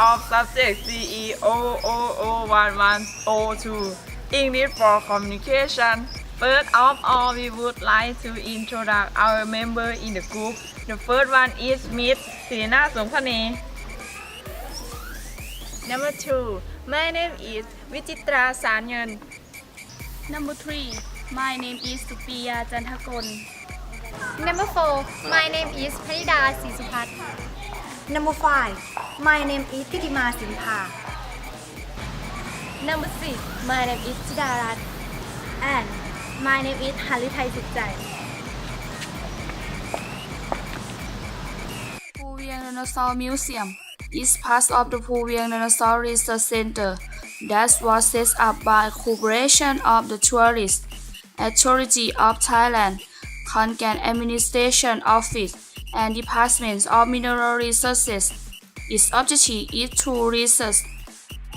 of subject E CE0001102 English for Communication. First of all, we would like to introduce our member in the group. The first one is Miss Sirina Songkhane. Number two, my name is Vichitra Sanyan. Number three, my name is Supriya Janthakon. Number 4. My name is Pranida Sisupat. Number 5. My name is Titima Simpha. Number 6. My name is Chidarat. And my name is Haritai Sukjai. Phuviang Dinosaur Museum is part of the Phuviang Dinosaur Research Center that was set up by cooperation of the Tourist Authority of Thailand, Konkan Administration Office, and departments of Mineral Resources. Its objective is to research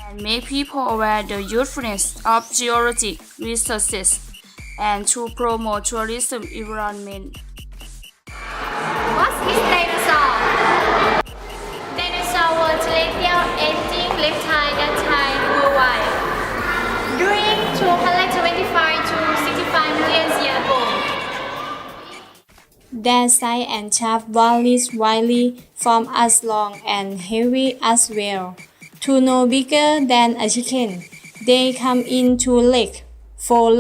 and make people aware the usefulness of geologic resources and to promote tourism environment. What's his dinosaur? Dinosaur were terrestrial aging reptile that time worldwide. During 225 Their size and shape varies widely from as long and heavy as well to no bigger than a chicken. They come in two legs, four.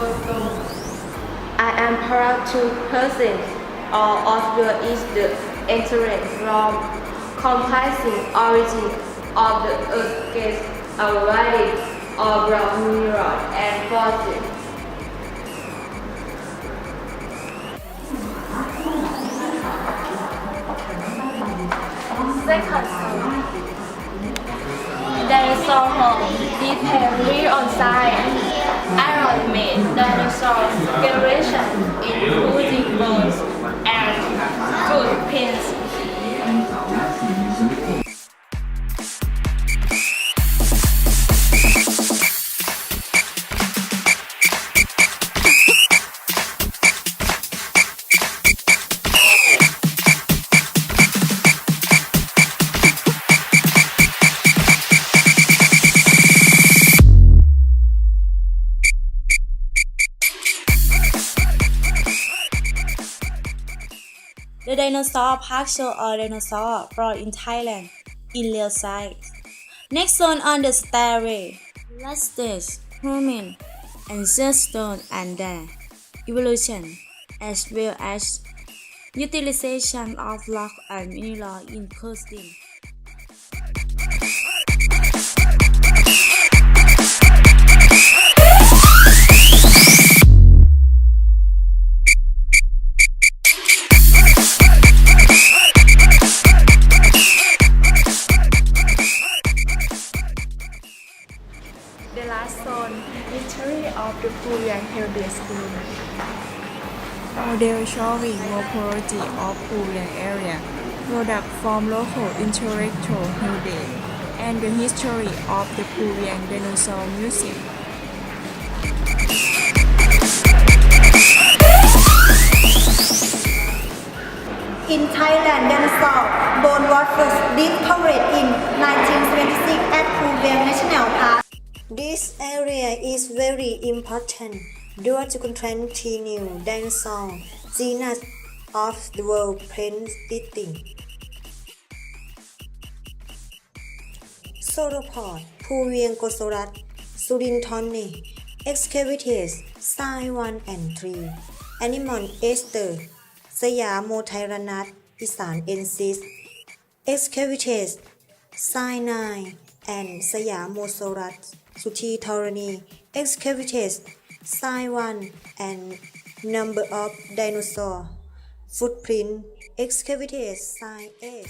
I am proud to present all of you is the from comprising origin of the earth gas a variety of rock mineral and fossils. Second dinosaur show all dinosaur brought in Thailand in real size. Next one on the stairway, last stage, human, ancestor and their evolution, as well as utilization of rock and mineral in coasting. Model showing morphology of Korean area, product from local intellectual heritage, and the history of the Korean Dinosaur Museum. In Thailand, dinosaur bone was first discovered in 1976 at Phuviang National Park. This area is very important ด้วยจุกุนทรนทีนิวไดนเสาร์จีนัสออฟเดอะเวิลด์เพลนติติงโซโลพอร์ตภูเวียงโกสรัตสุรินทร์นี Excavates Sign 1 and 3 Animal Esther สเตอร์สยามโมไทรนัทอีสาน Ensis Excavates ไซนายแอนสยามโมโซรัตสุธีธรณีเอ็ก Excavates Sign 1 and number of dinosaur footprint excavated Sign 8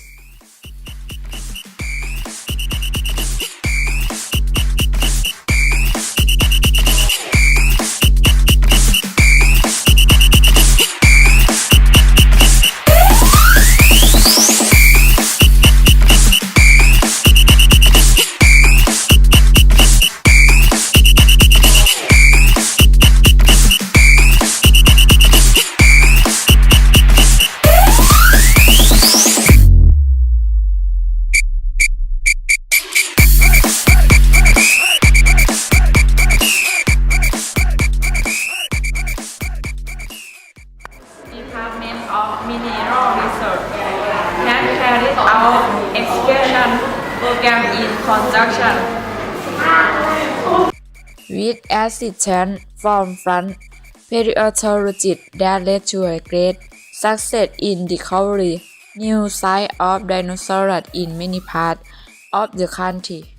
with assistance from front paleontologists that led to a great success in discovering new sites of dinosaurs in many parts of the country.